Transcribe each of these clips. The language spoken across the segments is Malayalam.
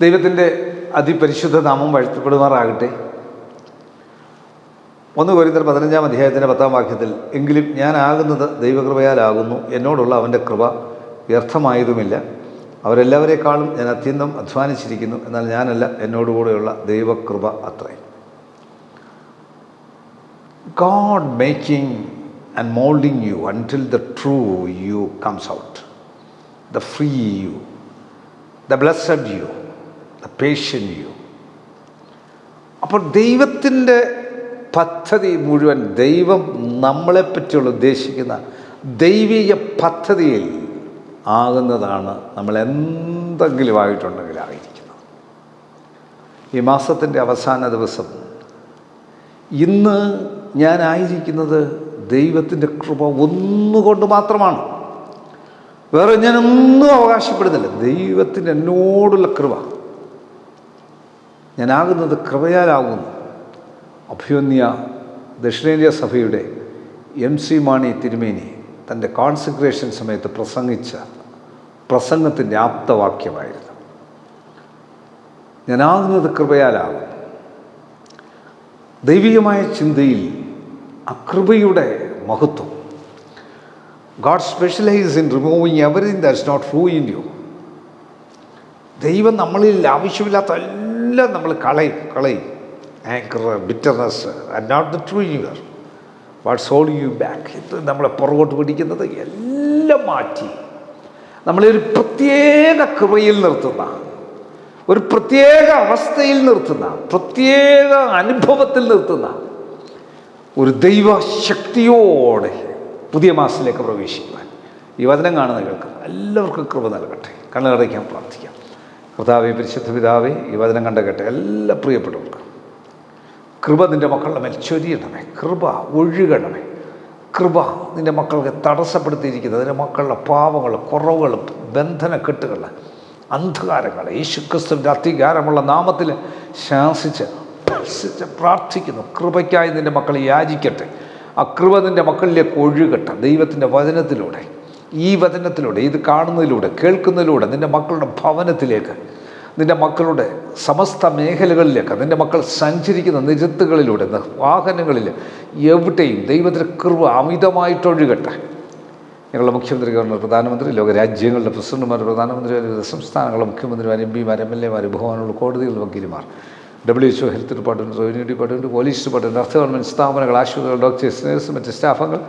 ദൈവത്തിന്റെ അതിപരിശുദ്ധ നാമം വാഴ്ത്തപ്പെടുമാറാകട്ടെ. ഒന്ന് കോരിന്തർ പതിനഞ്ചാം അധ്യായത്തിന്റെ പത്താം വാക്യത്തിൽ എങ്കിലും ഞാനാകുന്നത് ദൈവകൃപയാലാകുന്നു. എന്നോടുള്ള അവന്റെ കൃപ വ്യർത്ഥമായതുമില്ല. അവരെല്ലാവരെക്കാളും ഞാൻ അത്യന്തം അധ്വാനിച്ചിരിക്കുന്നു. എന്നാൽ ഞാനല്ല എന്നോടുകൂടെയുള്ള ദൈവകൃപ അത്രേ. God making and moulding you until the true you comes out the free you the blessed you, patient you. അപ്പോൾ ദൈവത്തിന്റെ പദ്ധതി മുഴുവൻ ദൈവം നമ്മളെപ്പറ്റിയുള്ള ഉദ്ദേശിക്കുന്ന ദൈവിക പദ്ധതിയിൽ ആകുന്നതാണ് നമ്മൾ എന്തെങ്കിലും ആയിട്ടുണ്ടെങ്കിൽ ആയിരിക്കുന്നത് ഈ മാസത്തിന്റെ അവസാന ദിവസം ഇന്ന് ഞാനായിരിക്കുന്നത് ദൈവത്തിന്റെ കൃപ ഒന്നുകൊണ്ട് മാത്രമാണ്. വേറെ ഞാനൊന്നും അവകാശപ്പെടുന്നില്ല. ദൈവത്തിന്റെ എന്നോടുള്ള കൃപ. ഞാനാകുന്നത് കൃപയാലാകുന്നു. അഭ്യുന്യ ദക്ഷിണേന്ത്യ സഭയുടെ എം സി മാണി തിരുമേനി തന്റെ കോൺസെൻട്രേഷൻ സമയത്ത് പ്രസംഗിച്ച പ്രസംഗത്തിന്റെ ആപ്തവാക്യമായിരുന്നു. ഞാനാകുന്നത് കൃപയാലാകുന്നു. ദൈവികമായ ചിന്തയിൽ ആ കൃപയുടെ മഹത്വം God specialise in removing everything that's not flu in you ദൈവം നമ്മളിൽ ആവശ്യമില്ലാത്ത എല്ലാം നമ്മൾ കളയും കളയും. Anger bitterness and not the true your what's hold you back ഇത് നമ്മളെ പുറകോട്ട് പിടിക്കുന്നത് എല്ലാം മാറ്റി. നമ്മളെ ഒരു പ്രത്യേക കൃപയിൽ നിർത്തുന്ന ഒരു പ്രത്യേക അവസ്ഥയിൽ നിർത്തുന്ന പ്രത്യേക അനുഭവത്തിൽ നിർത്തുന്ന ഒരു ദൈവശക്തിയോടെ പുതിയ മാസത്തിലേക്ക് പ്രവേശിക്കുവാൻ ഈ വചനം കാണുന്ന കേൾക്കും എല്ലാവർക്കും കൃപ നൽകട്ടെ. കണ്ണുകടയ്ക്കാൻ പ്രാർത്ഥിക്കാം. കർത്താവെ പരിശുദ്ധ പിതാവി ഈ വചനം കണ്ട കേട്ടെ എല്ലാ പ്രിയപ്പെട്ടവർക്കും കൃപ നിന്റെ മക്കളുടെ മേൽ ചൊരിയണമേ കൃപ ഒഴുകണമേ. കൃപ നിന്റെ മക്കൾക്ക് തടസ്സപ്പെടുത്തിയിരിക്കുന്നത് നിന്റെ മക്കളുടെ പാവങ്ങൾ കുറവുകൾ ബന്ധനക്കെട്ടുകൾ അന്ധകാരങ്ങൾ. യേശുക്രിസ്തുവിന്റെ അധികാരമുള്ള നാമത്തിൽ ശാസിച്ച് സ്പർശിച്ച് പ്രാർത്ഥിക്കുന്നു. കൃപയ്ക്കായി നിന്റെ മക്കൾ യാചിക്കട്ടെ. ആ കൃപ നിന്റെ മക്കളിലേക്ക് ഒഴുകട്ടെ ദൈവത്തിന്റെ വചനത്തിലൂടെ. ഈ വചനത്തിലൂടെ ഇത് കാണുന്നതിലൂടെ കേൾക്കുന്നതിലൂടെ നിന്റെ മക്കളുടെ ഭവനത്തിലേക്ക് നിന്റെ മക്കളുടെ സമസ്ത മേഖലകളിലേക്ക് നിന്റെ മക്കൾ സഞ്ചരിക്കുന്ന നിരത്തുകളിലൂടെ വാഹനങ്ങളിൽ എവിടെയും ദൈവത്തിന്റെ കൃപ അമിതമായിട്ടൊഴുകട്ടെ. ഞങ്ങളുടെ മുഖ്യമന്ത്രി ഗവർണർ പ്രധാനമന്ത്രി ലോകരാജ്യങ്ങളുടെ പ്രസിഡന്റുമാർ പ്രധാനമന്ത്രിമാർ സംസ്ഥാനങ്ങളുടെ മുഖ്യമന്ത്രിമാർ എം പിമാർ എം എൽ എമാർ ബഹുമാനുള്ള കോടതികളുടെ വക്കീലുമാർ W HO health department revenue department police department അർത്ഥ ഗവൺമെന്റ് സ്ഥാപനങ്ങൾ ആശുപത്രികൾ ഡോക്ടേഴ്സ് നേഴ്സ് മറ്റ് സ്റ്റാഫുകൾ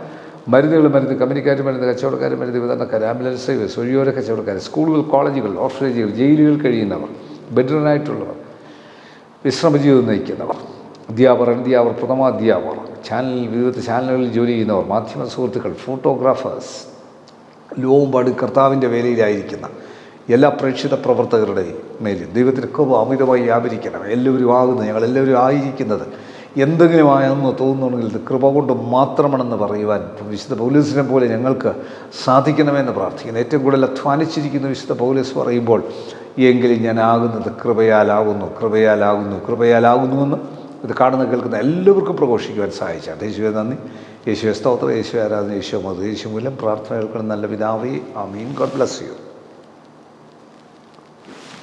മരുന്നുകൾ മരുന്ന് കമ്പനിക്കാർ മരുന്ന് കച്ചവടക്കാർ മരുന്ന് വിതരണക്കാർ ആംബുലൻസ് സർവീസ് ഒഴിയോര കച്ചവടക്കാർ സ്കൂളുകൾ കോളേജുകൾ ഓർഫനേജുകൾ ജയിലുകൾ കഴിയുന്നവർ ബെഡ്റൂണായിട്ടുള്ളവർ വിശ്രമജീവിതം നയിക്കുന്നവർ അധ്യാപകർ അധ്യാപകർ പ്രഥമ അധ്യാപകർ ചാനൽ വിവിധ ചാനലുകളിൽ ജോലി ചെയ്യുന്നവർ മാധ്യമ സുഹൃത്തുക്കൾ ഫോട്ടോഗ്രാഫേഴ്സ് ലോകമ്പാട് കർത്താവിന്റെ വേലയിലായിരിക്കുന്ന എല്ലാ പ്രേക്ഷിത പ്രവർത്തകരുടെയും മേലും ദൈവത്തിന്റെ കൃപ അമിതമായി വ്യാപരിക്കണം എല്ലാവരും ആകുന്നത് ഞങ്ങളെല്ലാവരും ആയിരിക്കുന്നത് എന്തെങ്കിലും ആയെന്ന് തോന്നുന്നുണ്ടെങ്കിൽ കൃപ കൊണ്ട് മാത്രമാണെന്ന് പറയുവാൻ വിശുദ്ധ പൗലീസിനെ പോലെ ഞങ്ങൾക്ക് സാധിക്കണമെന്ന് പ്രാർത്ഥിക്കുന്നു. ഏറ്റവും കൂടുതൽ അധ്വാനിച്ചിരിക്കുന്ന വിശുദ്ധ പൗലീസ് പറയുമ്പോൾ എങ്കിലും ഞാൻ ആകുന്നത് കൃപയാലാകുന്നു കൃപയാലാകുന്നു കൃപയാലാകുന്നുവെന്ന് ഇത് കാണുന്ന കേൾക്കുന്ന എല്ലാവർക്കും പ്രഘോഷിക്കുവാൻ സഹായിച്ചാൽ യേശുവെ നന്ദി. യേശുവെ സ്തോത്രം യേശു ആരാധന യേശു മത യേശു മൂലം പ്രാർത്ഥന കേൾക്കുന്ന നല്ല പിതാവേ ആ മീൻ ഗോഡ് ബ്ലസ് യു.